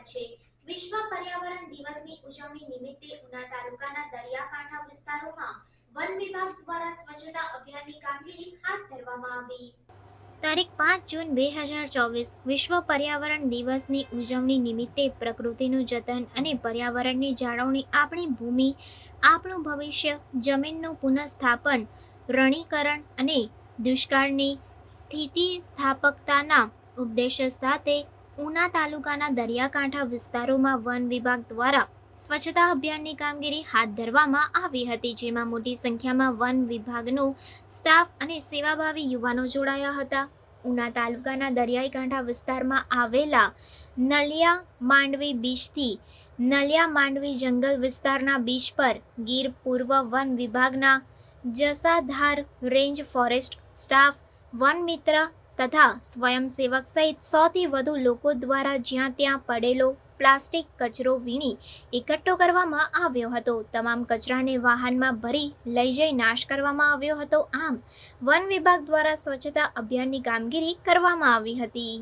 છે. વિશ્વ પર્યાવરણ દિવસની ઉજવણી નિમિત્તે ઉના તાલુકાના દરિયાકાંઠા વિસ્તારોમાં વન વિભાગ દ્વારા સ્વચ્છતા અભિયાનની કામગીરી હાથ ધરવામાં આવી. તારીખ પાંચ જૂન બે હજાર ચોવીસ, વિશ્વ પર્યાવરણ દિવસની ઉજવણી નિમિત્તે પ્રકૃતિનું જતન અને પર્યાવરણની જાળવણી આપણી ભૂમિ, આપણું ભવિષ્ય, જમીનનું પુનઃસ્થાપન, રણીકરણ અને દુષ્કાળની સ્થિતિ સ્થાપકતાના ઉદ્દેશ્ય સાથે ઉના તાલુકાના દરિયાકાંઠા વિસ્તારોમાં વન વિભાગ દ્વારા સ્વચ્છતા અભિયાનની કામગીરી હાથ ધરવામાં આવી હતી, જેમાં મોટી સંખ્યામાં વન વિભાગનો સ્ટાફ અને સેવાભાવી યુવાનો જોડાયા હતા. ઉના તાલુકાના દરિયાઈ કાંઠા વિસ્તારમાં આવેલા નલિયા માંડવી બીચથી નલિયા માંડવી જંગલ વિસ્તારના બીચ પર ગીર પૂર્વ વન વિભાગના જસાધાર રેન્જ ફોરેસ્ટ સ્ટાફ વન મિત્ર તથા સ્વયંસેવક સહિત સોથી વધુ લોકો દ્વારા જ્યાં ત્યાં પડેલો પ્લાસ્ટિક કચરો વીણી એકઠો કરવામાં આવ્યો હતો. તમામ કચરાને વાહનમાં ભરી લઈ જઈ નાશ કરવામાં આવ્યો હતો. આમ વન વિભાગ દ્વારા સ્વચ્છતા અભિયાનની કામગીરી કરવામાં આવી હતી.